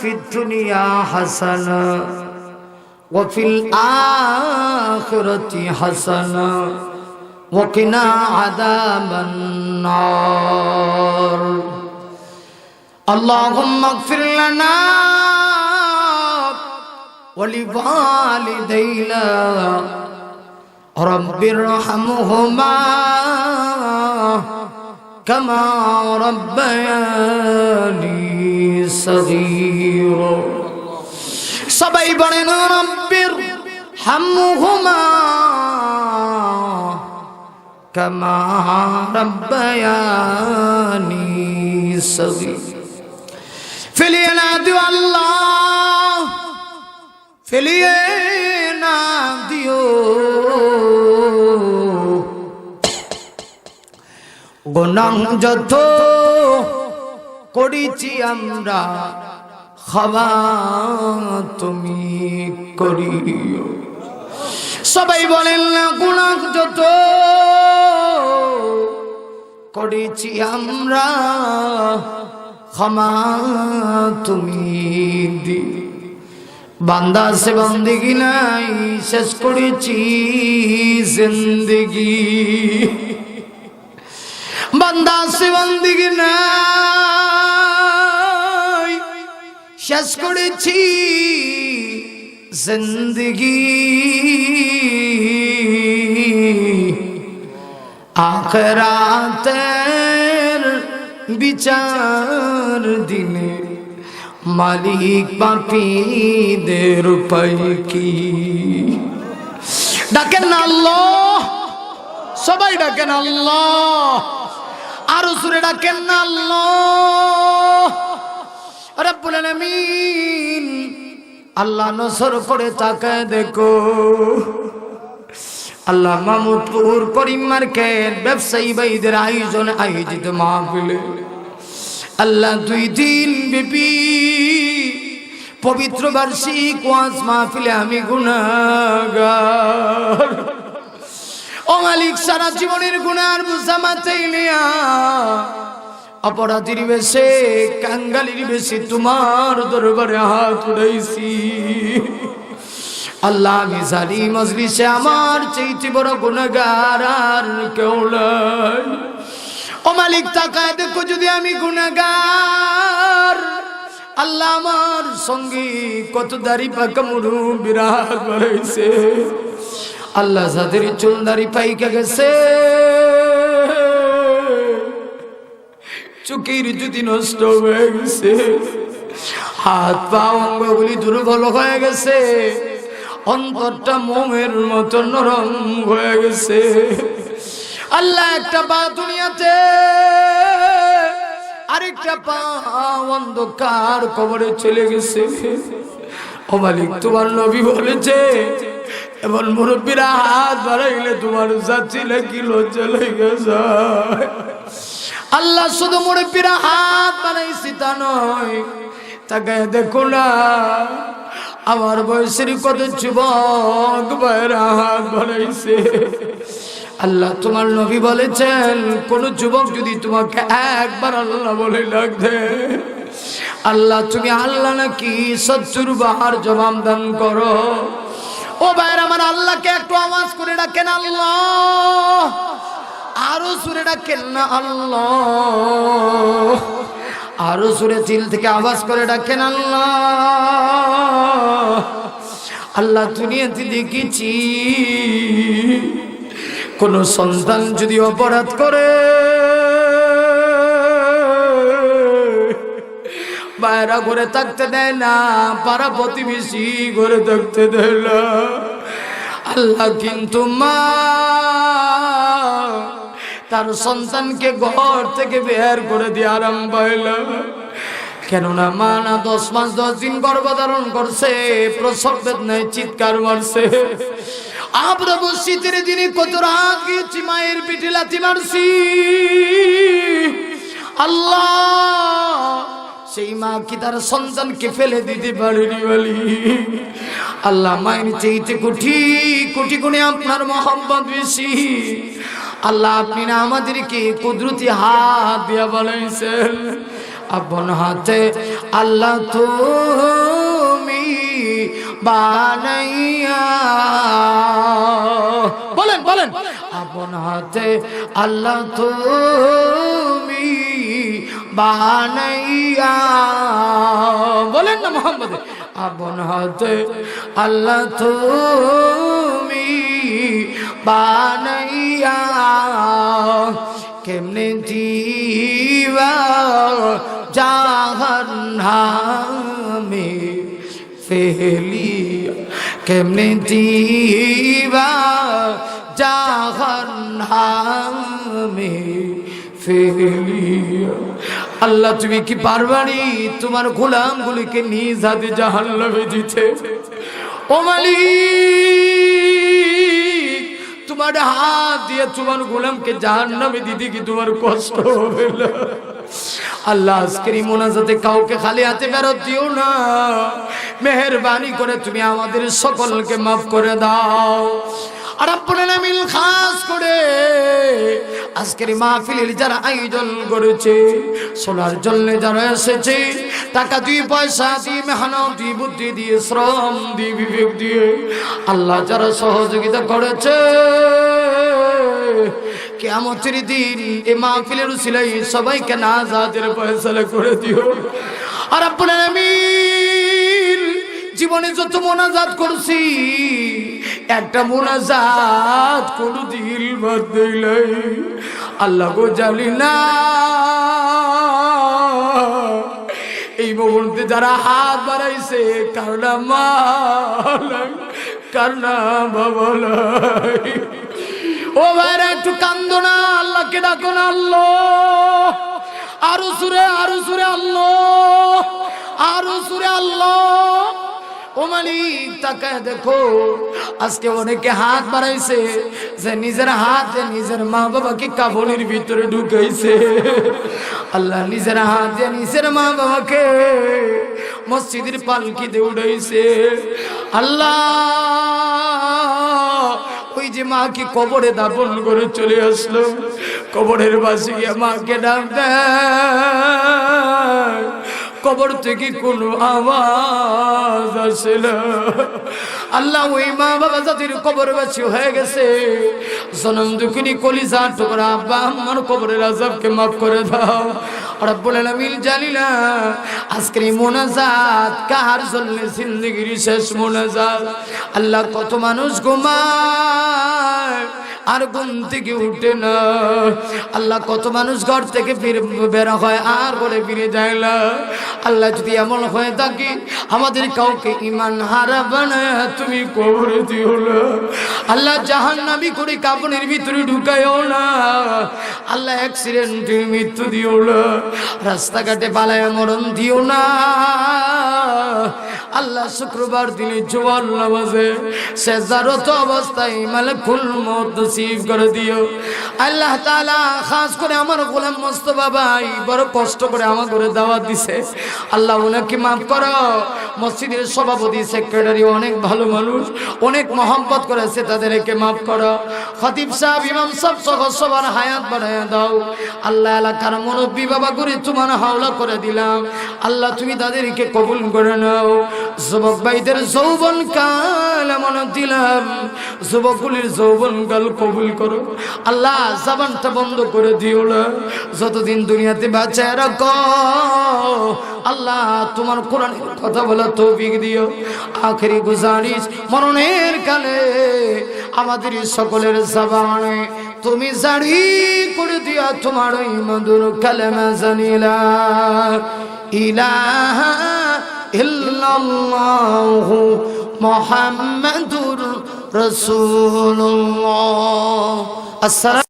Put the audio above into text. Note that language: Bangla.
في الدنيا حسنة وفي الآخرة حسنة وقنا عذاب النار. اللهم اغفر لنا ولوالدينا. رب ارحمهما كما ربياني. صغيرا সবাই বলেন রব্বির হামহুমা কামা রব্বায়ানি সগীর ফিলিয়ে না দিও আল্লাহ ফিলিয়ে না দিও গোনাং যত করেছি আমরা খাওয়া তুমি করিও। সবাই বলেন না গুণা যত। করেছি আমরা ক্ষমা তুমি দি বান্দা সে বন্দিগি নাই, শেষ করেছি জিন্দগি। বান্দা সে বন্দিগি নাই। শেষ করেছি জিন্দগি। আখরাতের বিচার দিনে মালিক পাপীদের উপায় কি? ডাকেন না আল্লাহ। সবাই ডাকেন আল্লাহ। আরও সুরে ডাকেন না আল্লাহ। রব্বুল আলামিন, আল্লাহ নসর করে তাকায় দেখো। আল্লাহ মামুদপুর করিম মার্কেট ব্যবসায়ী ভাইদের আয়োজন আয়োজিত মাহফিলে। আল্লাহ দুই দিন ব্যাপী পবিত্র বার্ষিক ওয়াজ মাহফিলে আমি গুণাগার ও মালিক, সারা জীবনের গুণার বুঝামাতেই নেয়া অপরাধীর বেশে, কাঙ্গালির বেশে তোমার দরবারে হাত উড়াইছি। আল্লাহ, আমি জানি মজলিসে আমার চেয়েছি বড় গুণাগার আর কেউ ও মালিক, তাকায় দেখো যদি আমি গুণাগার আল্লাহ আমার সঙ্গে কত দাড়ি পাকা মুরু বিরাট বাড়াইছে আল্লাহ যাদের চুল দাড়ি পাইকা গেছে চোখের যদি নষ্ট হয়ে গেছে, হাত পা অঙ্গগুলি দুর্বল হয়ে গেছে, অন্তরটা মোমের মতো নরম হয়ে গেছে। আল্লাহ একটা পা দুনিয়াতে, আরেকটা পা অন্ধকার কবরে চলে গেছে। ও মালিক, তোমার নবী বলেছে, এমন মুরব্বীরা হাত বাড়াইলে তোমার যাচ্ছি নাকি লজ্জা লেগে যায়। আল্লাহ শুধু মুরব্বীরা হাত বানাইছি তা নয়। তাকে দেখো না, আমার বয়সের কত যুবক ভাইরা হাত বানাইছে আল্লাহ তোমার নবী বলেছেন, কোন যুবক যদি তোমাকে একবার আল্লাহ বলে লাগবে আল্লাহ তুমি আল্লাহ নাকি সত্তর বার জবাব দান করো। ও ভাইয়ের, আমার আল্লাহকে একটু আওয়াজ করে ডাকেন, আল্লাহ। আরও সুরে ডাকেন, না আল্লাহ। আরও সুরে তিল থেকে আওয়াজ করে ডাকেন, আল্লাহ। আল্লাহ দুনিয়াতে দেখেছি, কোন সন্তান যদি অপরাধ করে বাইরা ঘরে থাকতে দেয় না, পাড়া প্রতিবেশী ঘরে থাকতে দেয় না। আল্লাহ কিন্তু মা তার সন্তানকে ঘর থেকে বের করে দিয়ে আরম্ভ হইল। কেননা মা না দশ মাস দশ দিন গর্ভধারণ করছে, প্রসব বেদনায় চিৎকার মারছে। কত পিঠে আল্লাহ! সেই মা কি তার সন্তানকে ফেলে দিতে পারেনি বলি? আল্লাহ মায়ের চাইতে কোটি কোটি গুণে আপনার মোহাম্মদ বেশি। আল্লাহ আপনি না আমাদেরকে কুদরতি হাত দিয়া বলাইছেন আপন হাতে আল্লাহ তুমি বানাইয়া বলেন বলেন। আপন হাতে আল্লাহ তুমি বানাইয়া। বলেন না মোহাম্মদ, আপন হাতে আল্লাহ তুমি বানাইয়া। কেমনে দিবা জাহান্নামে ফেলিয়া। কেমনে দিবা জাহান্নামে ফেলিয়া। আল্লাহ, তুমি কি পারবানি তোমার গোলামগুলিকে নিজ হাতে জাহান্নামে দিতে? ও মালিক, তোমার হাত দিয়ে তোমার গোলামকে জাহান্নামে দিতে কি তোমার কষ্ট হবে আল্লাহ, আজকের মোনাজাতে কাউকে খালি হাতে ফেরত দিও না। মেহরবানি করে তুমি আমাদের সকলকে মাফ করে দাও। আজকের মাহফিলের যারা আয়োজন করেছে সোনার জন্য যারা এসেছে, টাকা দিয়ে পয়সা দিয়ে মেহনত দিয়ে বুদ্ধি দিয়ে শ্রম দিয়ে বিবেক দিয়ে আল্লাহ যারা সহযোগিতা করেছে কেমতের দিন এ মাহফিলের উসিলাই সবাইকে নাজাদের ফয়সালা করে দিও। আর আপনার আমি জীবনে যত মোনাজাত করছি একটা মোনাজাত কোনো দিল বাদ আল্লাহ গো জানি না। এই মুহূর্তে যারা হাত বাড়াইছে কারণা মা কারণা বাবা লাই। ও ভাইরা, একটু কান্দো না, আল্লাহকে ডাকো না, আল্লাহ। আরও সুরে আরও সুরে, আল্লাহ। আরও সুরে, আল্লাহ। ও মালিক, তাকায় দেখো, আজকে অনেকে হাত যে হাত যে মা বাবাকে ভিতরে ঢুকাইছে। আল্লাহ নিজের হাত যে নিজের মা বাবাকে মসজিদের পালকিতে উঠাইছে। আল্লাহ, ওই যে মাকে কবরে দাপন করে চলে আসলো। কবরের গিয়ে মাকে ডাক দেয়। কবর থেকে কোনো আওয়াজ আসে না আল্লাহ ওই মা বাবা যাদের কবর বাসী হয়ে গেছে। জনম দুঃখিনী কলিজা টুকরা আব্বা আমার কবরের আজাবকে মাফ করে দাও। আর বলে আমিল জানি না আজকের এই মোনাজাত কাহার জন্য জিন্দগির শেষ মোনাজাত। আল্লাহ কত মানুষ ঘুমায় আর ঘুম থেকে উঠে না। আল্লাহ কত মানুষ ঘর থেকে ফিরে বের হয় আর করে ফিরে যায় না। আল্লাহ যদি এমন হয়ে থাকে, আমাদের কাউকে ইমান হারা বানায় তুমি কবরে দিও না। আল্লাহ জাহান নামি করে কাপড়ের ভিতরে ঢুকায়ও না। আল্লাহ অ্যাক্সিডেন্টের মৃত্যু দিও না। রাস্তাঘাটে পালায় মরণ দিও না। শুক্রবার দিনে জোয়ার নামাজে সেজারত অবস্থায় মালিকুল মত নসিব করে দিও। আল্লাহ তাআলা খাস করে আমার গোলাম মোস্তফা ভাই বড় কষ্ট করে আমার ঘরে দাওয়াত দিছে। আল্লাহ ওনাকে মাফ করো। মসজিদের সভাপতি, সেক্রেটারি অনেক ভালো মানুষ, অনেক মহব্বত করেছে, তাদেরকে মাফ করো। খতিব সাহেব, ইমাম সব সহ সবার হায়াত বাড়ায় দাও। আল্লাহ এলাকার মুরব্বী বাবা করে তোমার হাওলা করে দিলাম। আল্লাহ তুমি তাদেরকে কবুল করে নাও। যুবক ভাইদের যৌবন কাল এমন দিলাম। যুবকুলির যৌবন কাল কবুল করো। আল্লাহ জবানটা বন্ধ করে দিও না। যতদিন দুনিয়াতে বাঁচায় রাখো। আল্লাহ তোমার কোরআনের কথা বলা তৌফিক দিও। আখেরি গুজারিশ মরণের কালে আমাদের সকলের জবানে তুমি জারি করে দিয়া তোমার ওই মধুর কালেমা জানিলা। ইলাহা إلا الله محمد رسول الله. السلام